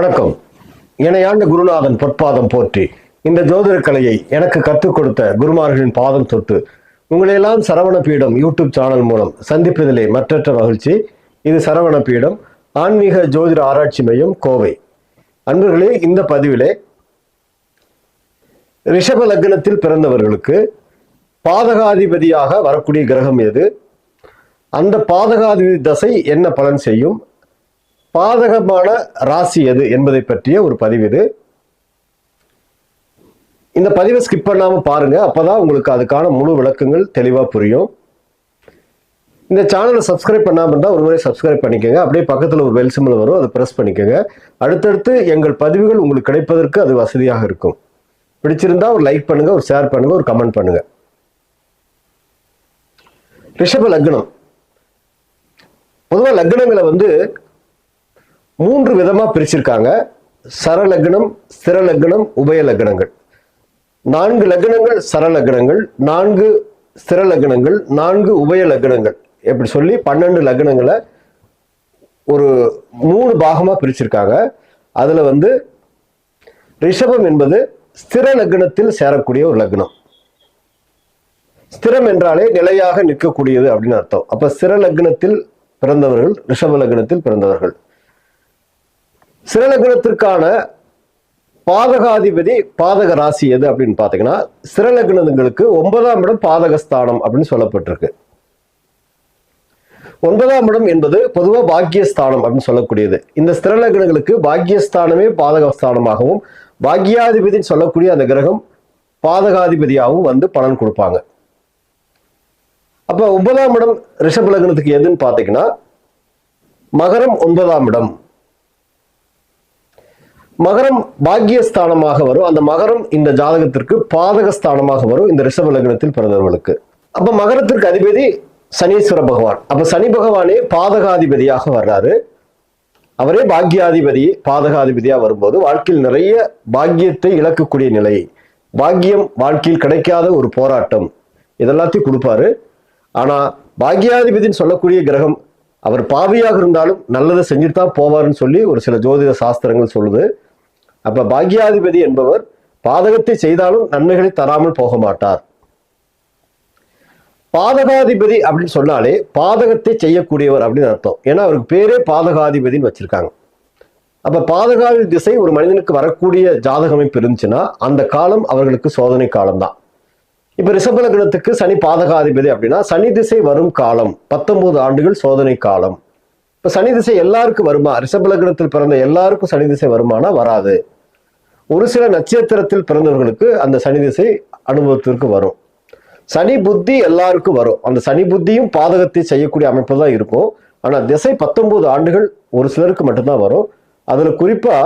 வணக்கம். இணையாண்ட குருநாதன் பொற்பாதம் போற்றி. இந்த ஜோதிட கலையை எனக்கு கற்றுக் கொடுத்த குருமார்களின் பாதம் தொட்டு உங்களையெல்லாம் சரவண பீடம் யூடியூப் சேனல் மூலம் சந்திப்பதிலே மற்றற்ற மகிழ்ச்சி. இது சரவண பீடம் ஆன்மீக ஜோதிட ஆராய்ச்சி மையம் கோவை. அன்பர்களே இந்த பதிவிலே ரிஷப லக்னத்தில் பிறந்தவர்களுக்கு பாதகாதிபதியாக வரக்கூடிய கிரகம் எது? அந்த பாதகாதிபதி தசை என்ன பலன் செய்யும்? பாதகமான ராசி எது என்பதை பற்றிய ஒரு பதிவு இது. இந்த பதிவை ஸ்கிப் பண்ணாம பாருங்க. அப்பதான் உங்களுக்கு அதுக்கான முழு விளக்கங்கள் தெளிவா புரியும். இந்த சேனலை சப்ஸ்கிரைப் பண்ணாமல் இருந்தால் ஒரு முறை சப்ஸ்கிரைப் பண்ணிக்கோங்க. அப்படியே பக்கத்தில் ஒரு வெல் சிம்பிள் வரும். அதை ப்ரெஸ் பண்ணிக்கோங்க. அடுத்தடுத்து எங்கள் பதிவுகள் உங்களுக்கு கிடைப்பதற்கு அது வசதியாக இருக்கும். பிடிச்சிருந்தா ஒரு லைக் பண்ணுங்க ஒரு ஷேர் பண்ணுங்க ஒரு கமெண்ட் பண்ணுங்க. ரிஷப லக்னம். பொதுவாக லக்னங்களை வந்து மூன்று விதமாக பிரிச்சிருக்காங்க. சரலக்னம் ஸ்திரலக்னம் உபயலக்னங்கள். உபய லக்னங்கள் நான்கு லக்னங்கள் சரலக்னங்கள். நான்கு ஸ்திரலக்னங்கள் நான்கு உபய லக்னங்கள் எப்படி சொல்லி பன்னெண்டு லக்னங்களை ஒரு மூணு பாகமாக பிரிச்சிருக்காங்க. அதில் வந்து ரிஷபம் என்பது ஸ்திர லக்னத்தில் சேரக்கூடிய ஒரு லக்னம். ஸ்திரம் என்றாலே நிலையாக நிற்கக்கூடியது அப்படின்னு அர்த்தம். அப்போ ஸ்திர லக்னத்தில் பிறந்தவர்கள் ரிஷப லக்னத்தில் பிறந்தவர்கள். சிறலகுணத்திற்கான பாதகாதிபதி பாதக ராசி எது அப்படின்னு பார்த்தீங்கன்னா சிறலகுணங்களுக்கு ஒன்பதாம் இடம் பாதகஸ்தானம் அப்படின்னு சொல்லப்பட்டிருக்கு. ஒன்பதாம் இடம் என்பது பொதுவாக பாக்கியஸ்தானம் அப்படின்னு சொல்லக்கூடியது. இந்த ஸ்திரலக்னங்களுக்கு பாக்கியஸ்தானமே பாதகஸ்தானமாகவும் பாக்கியாதிபதினு சொல்லக்கூடிய அந்த கிரகம் பாதகாதிபதியாகவும் வந்து பலன் கொடுப்பாங்க. அப்போ ஒன்பதாம் இடம் ரிஷப லக்னத்துக்கு எதுன்னு பார்த்தீங்கன்னா மகரம் ஒன்பதாம் இடம். மகரம் பாக்கியஸ்தானமாக வரும். அந்த மகரம் இந்த ஜாதகத்திற்கு பாதகஸ்தானமாக வரும் இந்த ரிஷப லக்னத்தில் பிறந்தவர்களுக்கு. அப்ப மகரத்திற்கு அதிபதி சனீஸ்வர பகவான். அப்ப சனி பகவானே பாதகாதிபதியாக வர்றாரு. அவரே பாக்கியாதிபதி பாதகாதிபதியா வரும்போது வாழ்க்கையில் நிறைய பாக்கியத்தை இழக்கக்கூடிய நிலை. பாக்கியம் வாழ்க்கையில் கிடைக்காத ஒரு போராட்டம். இதெல்லாத்தையும் கொடுப்பாரு. ஆனா பாக்கியாதிபதினு சொல்லக்கூடிய கிரகம் அவர் பாவியாக இருந்தாலும் நல்லதை செஞ்சுட்டு தான் போவார்னு சொல்லி ஒரு சில ஜோதிட சாஸ்திரங்கள் சொல்லுது. அப்ப பாக்கியாதிபதி என்பவர் பாதகத்தை செய்தாலும் நன்மைகளை தராமல் போக மாட்டார். பாதகாதிபதி அப்படின்னு சொன்னாலே பாதகத்தை செய்யக்கூடியவர் அப்படின்னு அர்த்தம். ஏன்னா அவருக்கு பேரே பாதகாதிபதினு வச்சிருக்காங்க. அப்ப பாதகாதி திசை ஒரு மனிதனுக்கு வரக்கூடிய ஜாதக அமைப்பு இருந்துச்சுன்னா அந்த காலம் அவர்களுக்கு சோதனை காலம்தான். இப்ப ரிஷபலக்னத்துக்கு சனி பாதகாதிபதி அப்படின்னா சனி திசை வரும் காலம் பத்தொன்பது ஆண்டுகள் சோதனை காலம். இப்ப சனி திசை எல்லாருக்கும் வருமா? ரிஷபலக்னத்தில் பிறந்த எல்லாருக்கும் சனி திசை வருமானா? வராது. ஒரு சில நட்சத்திரத்தில் பிறந்தவர்களுக்கு அந்த சனி திசை அனுபவத்திற்கு வரும். சனி புத்தி எல்லாருக்கும் வரும். அந்த சனி புத்தியும் பாதகத்தை செய்யக்கூடிய அமைப்பு தான் இருக்கும். ஆனால் திசை பத்தொன்பது ஆண்டுகள் ஒரு சிலருக்கு மட்டும்தான் வரும். அதில் குறிப்பாக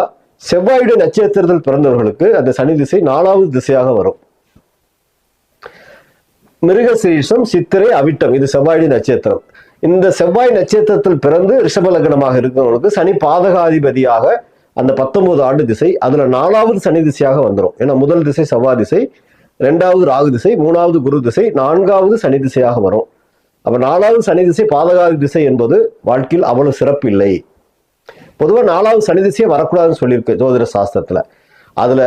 செவ்வாயுடைய நட்சத்திரத்தில் பிறந்தவர்களுக்கு அந்த சனி திசை நாலாவது திசையாக வரும். மிருகசீரிஷம் சித்திரை அவிட்டம் இது செவ்வாயுடைய நட்சத்திரம். இந்த செவ்வாய் நட்சத்திரத்தில் பிறந்து ரிஷப லக்னமாக இருக்கிறவங்களுக்கு சனி பாதகாதிபதியாக அந்த பத்தொன்பது ஆண்டு திசை அதுல நாலாவது சனி திசையாக வந்துடும் ஏன்னா முதல் திசை செவ்வாய் திசை ரெண்டாவது ராகு திசை மூணாவது குரு திசை நான்காவது சனி திசையாக வரும். அப்ப நாலாவது சனி திசை பாதகாதி திசை என்பது வாழ்க்கையில் அவ்வளவு சிறப்பு இல்லை பொதுவாக நாலாவது சனி திசையே வரக்கூடாதுன்னு சொல்லியிருக்கு ஜோதிட சாஸ்திரத்துல. அதுல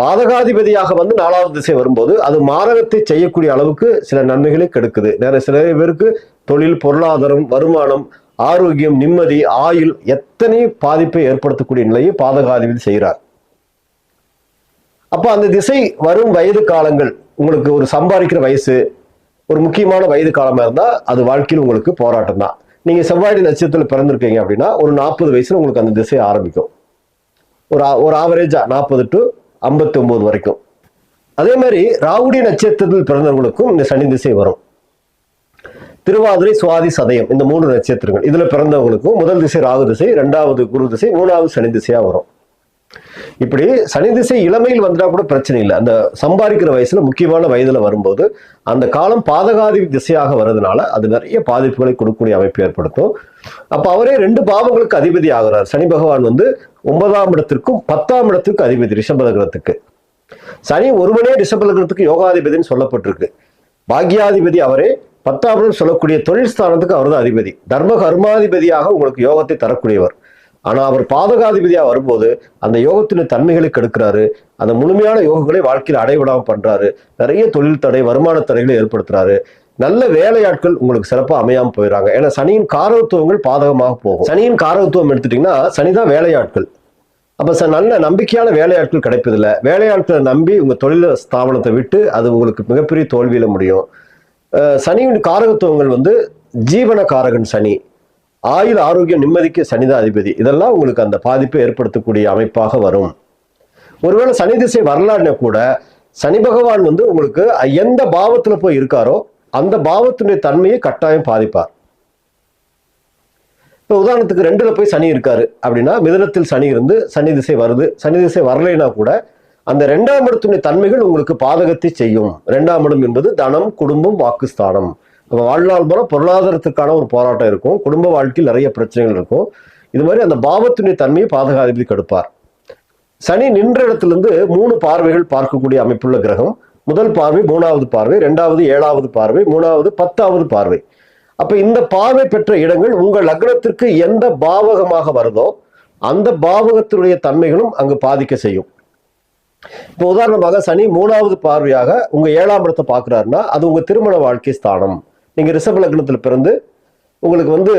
பாதகாதிபதியாக வந்து நாலாவது திசை வரும்போது அது மாரகத்தை செய்யக்கூடிய அளவுக்கு சில நன்மைகளை கெடுக்குது. நிறைய சில பேருக்கு தொழில் பொருளாதாரம் வருமானம் ஆரோக்கியம் நிம்மதி ஆயுள் எத்தனை பாதிப்பை ஏற்படுத்தக்கூடிய நிலையை பாதகாதிபதி செய்கிறார். அப்போ அந்த திசை வரும் வயது காலங்கள் உங்களுக்கு ஒரு சம்பாதிக்கிற வயசு ஒரு முக்கியமான வயது காலமாக இருந்தால் அது வாழ்க்கையில் உங்களுக்கு போராட்டம் தான். நீங்கள் செவ்வாய் நட்சத்திரத்தில் பிறந்திருக்கீங்க அப்படின்னா ஒரு நாற்பது வயசில் உங்களுக்கு அந்த திசை ஆரம்பிக்கும். ஒரு ஒரு ஆவரேஜாக நாற்பது டு ஐம்பத்தி ஒம்பது வரைக்கும். அதே மாதிரி ராவுடி நட்சத்திரத்தில் பிறந்தவங்களுக்கும் இந்த சனி திசை வரும். திருவாதிரை சுவாதி சதயம் இந்த மூணு நட்சத்திரங்கள். இதுல பிறந்தவங்களுக்கும் முதல் திசை ராகு திசை ரெண்டாவது குரு திசை மூணாவது சனி திசையா வரும். இப்படி சனி திசை இளமையில் வந்தா கூட பிரச்சனை இல்லை. அந்த சம்பாதிக்கிற வயசுல முக்கியமான வயதுல வரும்போது அந்த காலம் பாதகாதி திசையாக வர்றதுனால அது நிறைய பாதிப்புகளை கொடுக்கக்கூடிய அமைப்பு ஏற்படுத்தும். அப்ப அவரே ரெண்டு பாவங்களுக்கு அதிபதி ஆகிறார். சனி பகவான் வந்து ஒன்பதாம் இடத்திற்கும் பத்தாம் இடத்துக்கு அதிபதி ரிஷபலகரத்துக்கு சனி ஒருவனே ரிஷபலகரத்துக்கு யோகாதிபதினு சொல்லப்பட்டிருக்கு. பாக்யாதிபதி அவரே பத்தாம் சொல்லக்கூடிய தொழில் ஸ்தானத்துக்கு அவர் தான் அதிபதி. தர்ம கர்மாதிபதியாக உங்களுக்கு யோகத்தை தரக்கூடியவர். ஆனால் அவர் பாதகாதிபதியாக வரும்போது அந்த யோகத்தின் தன்மைகளை கெடுக்கிறாரு. அந்த முழுமையான யோகங்களை வாழ்க்கையில் அடைவிடாமல் பண்ணுறாரு நிறைய தொழில் தடை வருமான தடைகளை ஏற்படுத்துறாரு. நல்ல வேலையாட்கள் உங்களுக்கு சிறப்பாக அமையாமல் போயிடுறாங்க. ஏன்னா சனியின் காரகத்துவங்கள் பாதகமாக போகும். சனியின் காரகத்துவம் எடுத்துட்டீங்கன்னா சனிதான் வேலையாட்கள். அப்போ சார் நல்ல நம்பிக்கையான வேலையாட்கள் கிடைப்பதில்லை. வேலையாட்களை நம்பி உங்கள் தொழில் ஸ்தாபனத்தை விட்டு அது உங்களுக்கு மிகப்பெரிய தோல்வியில் முடியும். சனியின் காரகத்துவங்கள் வந்து ஜீவன காரகன் சனி. ஆயுள் ஆரோக்கியம் நிம்மதிக்கு சனிதான் அதிபதி இதெல்லாம் உங்களுக்கு அந்த பாதிப்பை ஏற்படுத்தக்கூடிய அமைப்பாக வரும். ஒருவேளை சனி திசை வரலாறுனா கூட சனி பகவான் வந்து உங்களுக்கு எந்த பாவத்தில் போய் இருக்காரோ அந்த பாவத்தினுடைய தன்மையை கட்டாயம் பாதிப்பார். இப்போ உதாரணத்துக்கு ரெண்டில் போய் சனி இருக்காரு அப்படின்னா மிதனத்தில் சனி இருந்து சனி திசை வருது. சனி திசை வரலைன்னா கூட அந்த ரெண்டாம் இடத்துடைய தன்மைகள் உங்களுக்கு பாதகத்தை செய்யும். ரெண்டாம் இடம் என்பது தனம் குடும்பம் வாக்குஸ்தானம். நம்ம வாழ்நாள் மூலம் பொருளாதாரத்துக்கான ஒரு போராட்டம் இருக்கும். குடும்ப வாழ்க்கையில் நிறைய பிரச்சனைகள் இருக்கும். இது மாதிரி அந்த பாவத்துடைய தன்மையை பாதகாதிபதி கெடுப்பார். சனி நின்ற இடத்துலேருந்து மூணு பார்வைகள் பார்க்கக்கூடிய அமைப்புள்ள கிரகம். முதல் பார்வை மூணாவது பார்வை ரெண்டாவது ஏழாவது பார்வை மூணாவது பத்தாவது பார்வை. அப்போ இந்த பார்வை பெற்ற இடங்கள் உங்கள் லக்னத்திற்கு எந்த பாவகமாக வருதோ அந்த பாவகத்தினுடைய தன்மைகளும் அங்கு பாதிக்க செய்யும். இப்போ உதாரணமாக சனி மூணாவது பார்வையாக உங்க ஏழாம் இடத்தை பார்க்குறாருன்னா அது உங்க திருமண வாழ்க்கை ஸ்தானம். நீங்க ரிஷப லக்னத்தில் பிறந்து உங்களுக்கு வந்து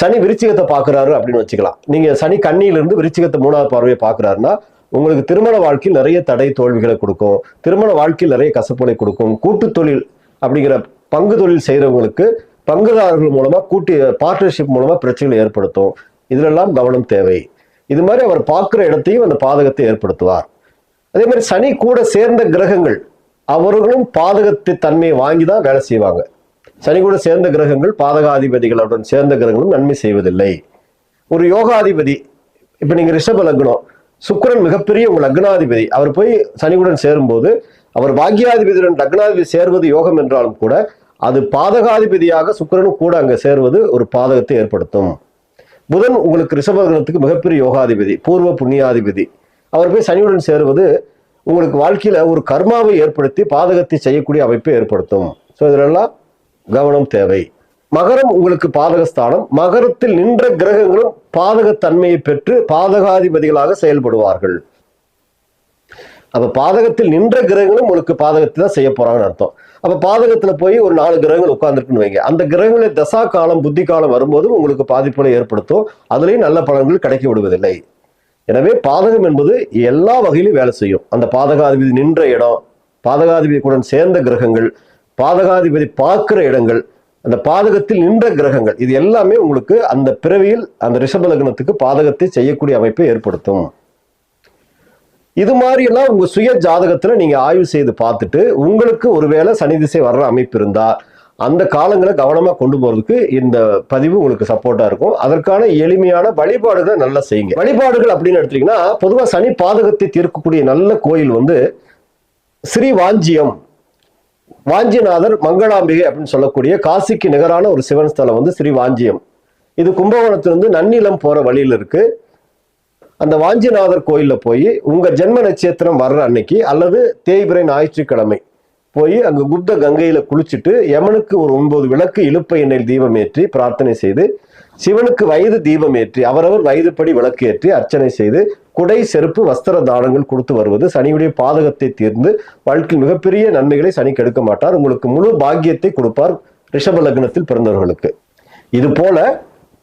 சனி விருச்சிகத்தை பார்க்குறாரு அப்படின்னு வச்சுக்கலாம். நீங்க சனி கண்ணியிலிருந்து விருச்சிகத்தை மூணாவது பார்வையை பார்க்குறாருன்னா உங்களுக்கு திருமண வாழ்க்கையில் நிறைய தடை தோல்விகளை கொடுக்கும். திருமண வாழ்க்கையில் நிறைய கசப்புகளை கொடுக்கும். கூட்டு தொழில் அப்படிங்கிற பங்கு தொழில் செய்கிறவங்களுக்கு பங்குதாரர்கள் மூலமா கூட்டி பார்ட்னர்ஷிப் மூலமா பிரச்சனைகளை ஏற்படுத்தும். இதிலெல்லாம் கவனம் தேவை. இது மாதிரி அவர் பார்க்குற இடத்தையும் அந்த பாதகத்தை ஏற்படுத்துவார். அதே மாதிரி சனி கூட சேர்ந்த கிரகங்கள் அவர்களும் பாதகத்தை தன்மையை வாங்கி தான் வேலை செய்வாங்க. சனி கூட சேர்ந்த கிரகங்கள் பாதகாதிபதிகளுடன் சேர்ந்த கிரகங்களும் நன்மை செய்வதில்லை. ஒரு யோகாதிபதி இப்போ நீங்கள் ரிஷப லக்னம் சுக்கரன் மிகப்பெரிய உங்கள் லக்னாதிபதி அவர் போய் சனியுடன் சேரும்போது அவர் பாக்யாதிபதியுடன் லக்னாதிபதி சேர்வது யோகம் என்றாலும் கூட அது பாதகாதிபதியாக சுக்கரனும் கூட அங்கே சேர்வது ஒரு பாதகத்தை ஏற்படுத்தும். புதன் உங்களுக்கு ரிஷப மிகப்பெரிய யோகாதிபதி பூர்வ புண்ணியாதிபதி. அவர் போய் சனியுடன் சேருவது உங்களுக்கு வாழ்க்கையில ஒரு கர்மாவை ஏற்படுத்தி பாதகத்தை செய்யக்கூடிய அமைப்பை ஏற்படுத்தும். ஸோ இதிலெல்லாம் கவனம் தேவை. மகரம் உங்களுக்கு பாதகஸ்தானம். மகரத்தில் நின்ற கிரகங்களும் பாதகத்தன்மையை பெற்று பாதகாதிபதிகளாக செயல்படுவார்கள். அப்போ பாதகத்தில் நின்ற கிரகங்களும் உங்களுக்கு பாதகத்தை தான் செய்ய போறாங்கன்னு அர்த்தம். அப்ப பாதகத்துல போய் ஒரு நாலு கிரகங்கள் உட்கார்ந்துருக்குன்னு வைங்க. அந்த கிரகங்களை தசா காலம் புத்தி காலம் வரும்போது உங்களுக்கு பாதிப்புகளை ஏற்படுத்தும். அதுலயும் நல்ல பலன்கள் கிடைக்க விடுவதில்லை. எனவே பாதகம் என்பது எல்லா வகையிலும் வேலை செய்யும். அந்த பாதகாதிபதி நின்ற இடம் பாதகாதிபதியுடன் சேர்ந்த கிரகங்கள் பாதகாதிபதி பார்க்கிற இடங்கள் அந்த பாதகத்தில் நின்ற கிரகங்கள் இது எல்லாமே உங்களுக்கு அந்த பிறவியில் அந்த ரிஷப லக்னத்துக்கு பாதகத்தை செய்யக்கூடிய அமைப்பை ஏற்படுத்தும். இது மாதிரி எல்லாம் உங்க சுய ஜாதகத்துல நீங்க ஆய்வு செய்து பார்த்துட்டு உங்களுக்கு ஒருவேளை சனி திசை வர்ற அமைப்பு இருந்தா அந்த காலங்களை கவனமா கொண்டு போறதுக்கு இந்த பதிவு உங்களுக்கு சப்போர்ட்டா இருக்கும். அதற்கான எளிமையான வழிபாடுகளை நல்லா செய்யுங்க. வழிபாடுகள் அப்படின்னு எடுத்தீங்கன்னா பொதுவா சனி பாதகத்தை தீர்க்கக்கூடிய நல்ல கோயில் வந்து ஸ்ரீ வாஞ்சியம். வாஞ்சிநாதர் மங்களாம்பிகை அப்படின்னு சொல்லக்கூடிய காசிக்கு நிகரான ஒரு சிவன் ஸ்தலம் வந்து ஸ்ரீ வாஞ்சியம். இது கும்பகோணத்திலிருந்து நன்னிலம் போற வழியில் இருக்கு. அந்த வாஞ்சிநாதர் கோயிலில் போய் உங்கள் ஜென்ம நட்சத்திரம் வர்ற அன்னைக்கு அல்லது தேய்பிரை ஞாயிற்றுக்கிழமை போய் அங்கே குப்த கங்கையில் குளிச்சுட்டு யமனுக்கு ஒரு ஒன்பது விளக்கு இழுப்ப எண்ணெயில் தீபம் ஏற்றி பிரார்த்தனை செய்து சிவனுக்கு வயது தீபம் ஏற்றி அவரவர் வயதுப்படி விளக்கு ஏற்றி அர்ச்சனை செய்து குடை செருப்பு வஸ்திர தானங்கள் கொடுத்து வருவது சனியுடைய பாதகத்தை தீர்ந்து வாழ்க்கையில் மிகப்பெரிய நன்மைகளை சனி கெடுக்க மாட்டார். உங்களுக்கு முழு பாக்கியத்தை கொடுப்பார் ரிஷப லக்னத்தில் பிறந்தவர்களுக்கு. இது போல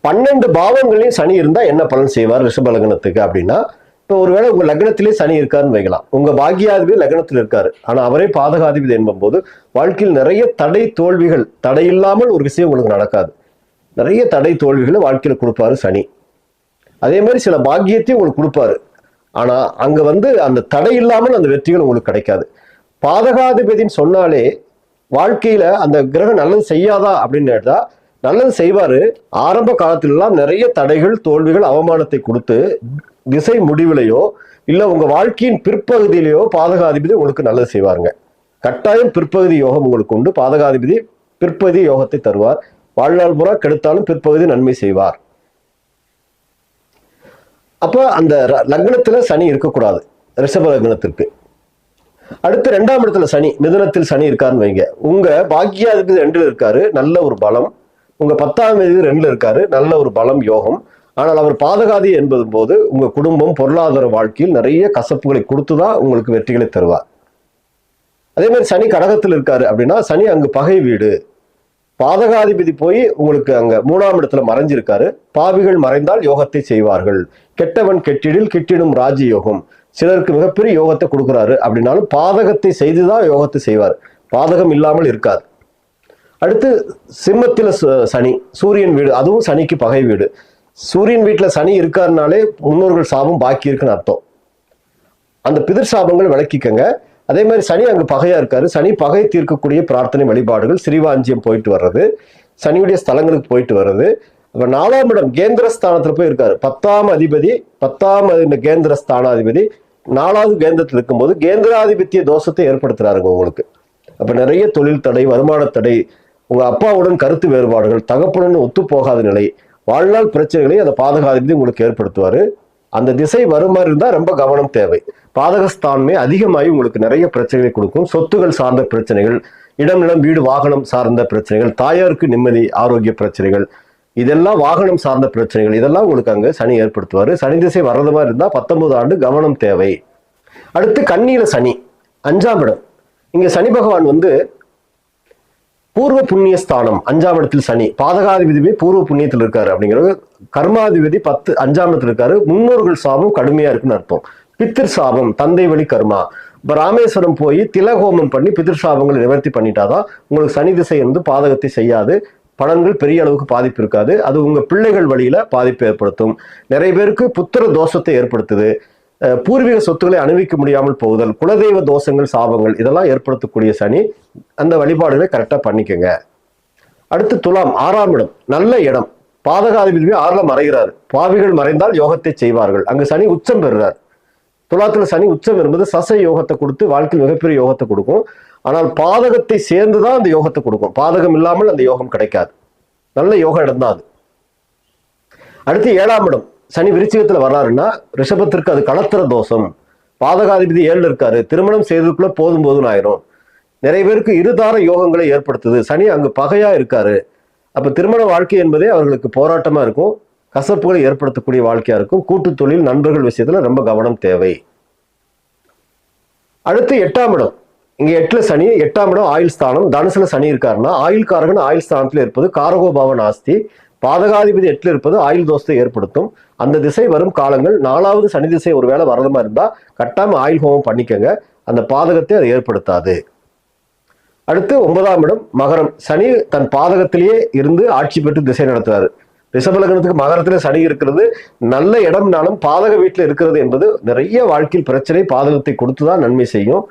பன்னெண்டு பாவங்களையும் சனி இருந்தால் என்ன பலன் செய்வார் ரிஷப லக்னத்துக்கு அப்படின்னா இப்போ ஒருவேளை உங்கள் லக்னத்திலே சனி இருக்காருன்னு வைக்கலாம். உங்கள் பாக்கியாதிபதி லக்னத்தில் இருக்காரு. ஆனால் அவரே பாதகாதிபதி என்பது வாழ்க்கையில் நிறைய தடை தோல்விகள் தடை இல்லாமல் ஒரு விஷயம் உங்களுக்கு நடக்காது. நிறைய தடை தோல்விகளை வாழ்க்கையில் கொடுப்பாரு சனி. அதே மாதிரி சில பாக்கியத்தையும் உங்களுக்கு கொடுப்பாரு. ஆனால் அங்கே வந்து அந்த தடை இல்லாமல் அந்த வெற்றிகள் உங்களுக்கு கிடைக்காது. பாதகாதிபதின்னு சொன்னாலே வாழ்க்கையில் அந்த கிரகம் நல்லது செய்யாதா அப்படின்னு கேட்டால் நல்லது செய்வாரு. ஆரம்ப காலத்திலெல்லாம் நிறைய தடைகள் தோல்விகள் அவமானத்தை கொடுத்து திசை முடிவிலையோ இல்ல உங்க வாழ்க்கையின் பிற்பகுதியிலேயோ பாதகாதிபதி உங்களுக்கு நல்லது செய்வாருங்க. கட்டாயம் பிற்பகுதி யோகம் உங்களுக்கு உண்டு. பாதகாதிபதி பிற்பகுதி யோகத்தை தருவார். வாழ்நாள் புறா கெடுத்தாலும் பிற்பகுதி நன்மை செய்வார். அப்ப அந்த ர- லக்னத்துல சனி இருக்கக்கூடாது. ரிஷப லக்னத்திற்கு. அடுத்து ரெண்டாம் இடத்துல சனி மிதனத்தில் சனி இருக்காருன்னு வைங்க. உங்க பாக்கியாதிபதி ரெண்டில் இருக்காரு. நல்ல ஒரு பலம். உங்க பத்தாம் தேதி ரெண்டுல இருக்காரு. நல்ல ஒரு பலம் யோகம். ஆனால் அவர் பாதகாதி என்பது போது உங்க குடும்பம் பொருளாதார வாழ்க்கையில் நிறைய கசப்புகளை கொடுத்துதான் உங்களுக்கு வெற்றிகளை தருவார் அதே மாதிரி சனி கடகத்தில் இருக்காரு அப்படின்னா சனி அங்கு பகை வீடு. பாதகாதிபதி போய் உங்களுக்கு அங்க மூணாம் இடத்துல மறைஞ்சிருக்காரு. பாவிகள் மறைந்தால் யோகத்தை செய்வார்கள். கெட்டவன் கெட்டிடில் கிட்டிடும் ராஜயோகம் சிலருக்கு மிகப்பெரிய யோகத்தை கொடுக்குறாரு அப்படின்னாலும் பாதகத்தை செய்துதான் யோகத்தை செய்வார். பாதகம் இல்லாமல் இருக்காது. அடுத்து சிம்மத்தில் சனி சூரியன் வீடு அதுவும் சனிக்கு பகை வீடு. சூரியன் வீட்டில் சனி இருக்காருனாலே முன்னோர்கள் சாபம் பாக்கி இருக்குன்னு அர்த்தம். அந்த பிதிர் சாபங்கள் விளக்கிக்கங்க. அதே மாதிரி சனி அங்கே பகையாக இருக்காரு. சனி பகை தீர்க்கக்கூடிய பிரார்த்தனை வழிபாடுகள் ஸ்ரீவாஞ்சியம் போயிட்டு வர்றது சனியுடைய ஸ்தலங்களுக்கு போயிட்டு வர்றது. அப்போ நாலாம் இடம் கேந்திரஸ்தானத்தில் போய் இருக்காரு. பத்தாம் அதிபதி பத்தாம் கேந்திர ஸ்தானாதிபதி நாலாவது கேந்திரத்தில் இருக்கும்போது கேந்திராதிபத்திய தோஷத்தை ஏற்படுத்துறாருங்க உங்களுக்கு. அப்போ நிறைய தொழில் தடை வருமான தடை உங்க அப்பாவுடன் கருத்து வேறுபாடுகள் தகப்பனுடன் ஒத்து போகாத நிலை வாழ்நாள் பிரச்சனைகளை அந்த பாதகாதிபதி உங்களுக்கு ஏற்படுத்துவார். அந்த திசை வரும் மாதிரி இருந்தால் ரொம்ப கவனம் தேவை. பாதகஸ்தான்மை அதிகமாகி உங்களுக்கு நிறைய பிரச்சனைகளை கொடுக்கும். சொத்துகள் சார்ந்த பிரச்சனைகள் இடம் நிலம் வீடு வாகனம் சார்ந்த பிரச்சனைகள் தாயாருக்கு நிம்மதி ஆரோக்கிய பிரச்சனைகள் இதெல்லாம் வாகனம் சார்ந்த பிரச்சனைகள் இதெல்லாம் உங்களுக்கு அங்கே சனி ஏற்படுத்துவார். சனி திசை வர்றது மாதிரி இருந்தால் பத்தொன்பது ஆண்டு கவனம் தேவை. அடுத்து கண்ணியில் சனி அஞ்சாம் இடம். இங்கே சனி பகவான் வந்து பூர்வ புண்ணிய ஸ்தானம் அஞ்சாம் இடத்தில் சனி. பாதகாதிபதியுமே பூர்வ புண்ணியத்தில் இருக்காரு அப்படிங்கிறது கர்மாதிபதி பத்து அஞ்சாம் இடத்துல இருக்காரு. முன்னோர்கள் சாபம் கடுமையா இருக்குன்னு அர்த்தம். பித்திர் சாபம் தந்தை வழி கர்மா. இப்ப ராமேஸ்வரம் போய் திலகோமம் பண்ணி பிதிர் சாபங்களை நிவர்த்தி பண்ணிட்டாதான் உங்களுக்கு சனி திசை வந்து பாதகத்தை செய்யாது. பலன்கள் பெரிய அளவுக்கு பாதிப்பு இருக்காது. அது உங்க பிள்ளைகள் வழியில பாதிப்பு ஏற்படுத்தும். நிறைய பேருக்கு புத்திர தோஷத்தை ஏற்படுத்துது. பூர்வீக சொத்துக்களை அணிவிக்க முடியாமல் போகுதல் குலதெய்வ தோஷங்கள் சாபங்கள் இதெல்லாம் ஏற்படுத்தக்கூடிய சனி அந்த வழிபாடுகளை கரெக்டாக பண்ணிக்கோங்க. அடுத்து துலாம் ஆறாம் இடம் நல்ல இடம். பாதகாதிபதியுமே ஆறுல மறைகிறார். பாவிகள் மறைந்தால் யோகத்தை செய்வார்கள். அங்கு சனி உச்சம் பெறுறார். துலாத்துல சனி உச்சம் என்பது சச யோகத்தை கொடுத்து வாழ்க்கையில் மிகப்பெரிய யோகத்தை கொடுக்கும். ஆனால் பாதகத்தை சேர்ந்துதான் அந்த யோகத்தை கொடுக்கும். பாதகம் இல்லாமல் அந்த யோகம் கிடைக்காது. நல்ல யோகம் இடம் தான் அது. அடுத்து ஏழாம் இடம் சனி விருச்சிகத்தில் வர்றாருன்னா ரிஷபத்திற்கு அது கலத்திர தோஷம். பாதகாதிபதி ஏழில் இருக்காரு. திருமணம் செய்ததுக்குள்ள போதும் போதும் ஆயிரும். நிறைய பேருக்கு இருதார யோகங்களை ஏற்படுத்துது. சனி அங்கு பகையா இருக்காரு. அப்ப திருமண வாழ்க்கை என்பதே அவர்களுக்கு போராட்டமா இருக்கும். கசப்புகளை ஏற்படுத்தக்கூடிய வாழ்க்கையா இருக்கும். கூட்டு தொழில் நண்பர்கள் விஷயத்துல ரொம்ப கவனம் தேவை. அடுத்து எட்டாம் இடம். இங்க எட்டுல சனி எட்டாம் இடம் ஆயுள் ஸ்தானம். தனுசுல சனி இருக்காருன்னா ஆயுள் காரகன் ஆயுள் ஸ்தானத்துல இருப்பது காரகோபாவன் ஆஸ்தி பாதகாதிபதி எட்டில் இருப்பது ஆயுள் தோஷத்தை ஏற்படுத்தும். அந்த திசை வரும் காலங்கள் நாலாவது சனி திசை ஒருவேளை வரதமாக இருந்தால் கட்டாமல் ஆயுள் ஹோமம் பண்ணிக்கங்க. அந்த பாதகத்தை அது ஏற்படுத்தாது. அடுத்து ஒன்பதாம் இடம் மகரம். சனி தன் பாதகத்திலேயே இருந்து ஆட்சி பெற்று திசை நடத்துறாரு ரிஷபலகனத்துக்கு மகரத்தில் சனி இருக்கிறது. நல்ல இடம்னாலும் பாதக வீட்டில் இருக்கிறது என்பது நிறைய வாழ்க்கையில் பிரச்சனை. பாதகத்தை கொடுத்து தான் நன்மை செய்யும்.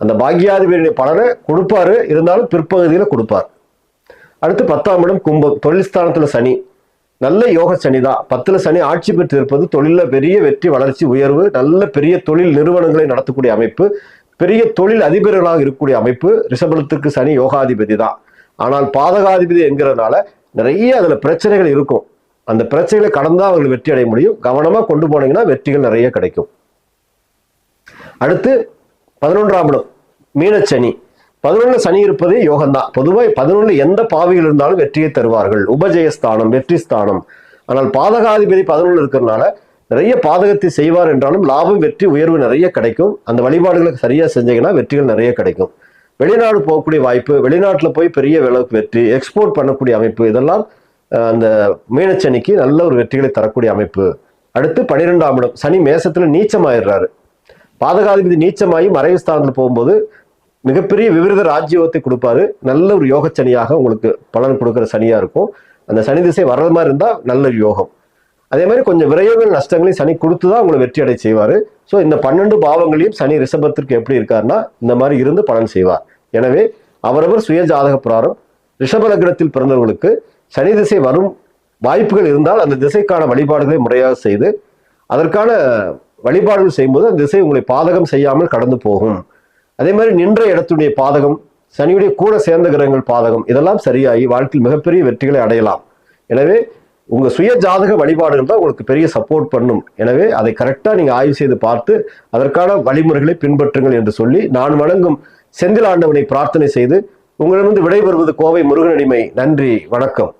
அந்த பாக்கியாதிபதியுடைய பலனை கொடுப்பாரு. இருந்தாலும் பிற்பகுதியில் கொடுப்பார். அடுத்து பத்தாம் இடம் கும்பம். தொழில் சனி. நல்ல யோக சனி தான். பத்துல சனி ஆட்சி பெற்று இருப்பது தொழில பெரிய வெற்றி வளர்ச்சி உயர்வு நல்ல பெரிய தொழில் நிறுவனங்களை நடத்தக்கூடிய அமைப்பு பெரிய தொழில் அதிபர்களாக இருக்கக்கூடிய அமைப்பு ரிஷபலத்துக்கு சனி யோகாதிபதி தான். ஆனால் பாதகாதிபதி என்கிறதுனால நிறைய அதுல பிரச்சனைகள் இருக்கும். அந்த பிரச்சனைகளை கடந்தா அவர்கள் வெற்றி அடைய முடியும். கவனமா கொண்டு போனீங்கன்னா வெற்றிகள் நிறைய கிடைக்கும். அடுத்து பதினொன்றாம் இடம் மீனச்சனி. பதினொன்று சனி இருப்பதே யோகம்தான். பொதுவாக பதினொன்று எந்த பாவிகள் இருந்தாலும் வெற்றியை தருவார்கள். உபஜயஸ்தானம் வெற்றி ஸ்தானம் ஆனால் பாதகாதிபதி பதினொன்று இருக்கிறதுனால நிறைய பாதகத்தை செய்வார் என்றாலும் லாபம் வெற்றி உயர்வு நிறைய கிடைக்கும். அந்த வழிபாடுகளுக்கு சரியாக செஞ்சீங்கன்னா வெற்றிகள் நிறைய கிடைக்கும். வெளிநாடு போகக்கூடிய வாய்ப்பு வெளிநாட்டில் போய் பெரிய விளவுக்கு வெற்றி எக்ஸ்போர்ட் பண்ணக்கூடிய அமைப்பு இதெல்லாம் அந்த மீனச்சனிக்கு நல்ல ஒரு வெற்றிகளை தரக்கூடிய அமைப்பு. அடுத்து பனிரெண்டாம் இடம். சனி மேசத்தில் நீச்சமாயிடுறாரு. பாதகாதிபதி நீச்சமாகி மறைவு ஸ்தானத்தில் போகும்போது மிகப்பெரிய விபரீத ராஜ்யோகத்தை கொடுப்பாரு. நல்ல ஒரு யோக சனியாக உங்களுக்கு பலன் கொடுக்குற சனியா இருக்கும். அந்த சனி திசை வர்றது மாதிரி இருந்தால் நல்ல ஒரு யோகம். அதே மாதிரி கொஞ்சம் விரயோகங்கள் நஷ்டங்களையும் சனி கொடுத்து தான் உங்களை வெற்றி அடை செய்வார். ஸோ இந்த பன்னெண்டு பாவங்களையும் சனி ரிஷபத்திற்கு எப்படி இருக்காருன்னா இந்த மாதிரி இருந்து பலன் செய்வார். எனவே அவரவர் சுய ஜாதக பிராரம் ரிஷப லக்னத்தில் பிறந்தவர்களுக்கு சனி திசை வரும் வாய்ப்புகள் இருந்தால் அந்த திசைக்கான வழிபாடுகளை முறையாக செய்து அதற்கான வழிபாடுகள் செய்யும்போது அந்த திசை உங்களை பாதகம் செய்யாமல் கடந்து போகும். அதே மாதிரி நின்ற இடத்துடைய பாதகம் சனியுடைய கூட சேர்ந்த கிரகங்கள் பாதகம் இதெல்லாம் சரியாகி வாழ்க்கையில் மிகப்பெரிய வெற்றிகளை அடையலாம். எனவே உங்கள் சுய ஜாதக வழிபாடுகள் தான் உங்களுக்கு பெரிய சப்போர்ட் பண்ணும். எனவே அதை கரெக்டாக நீங்கள் ஆய்வு செய்து பார்த்து அதற்கான வழிமுறைகளை பின்பற்றுங்கள் என்று சொல்லி நான் வணங்கும் செந்தில் ஆண்டவனை பிரார்த்தனை செய்து உங்களிடமிருந்து விடைபெறுவது கோவை முருகனடிமை நன்றி வணக்கம்.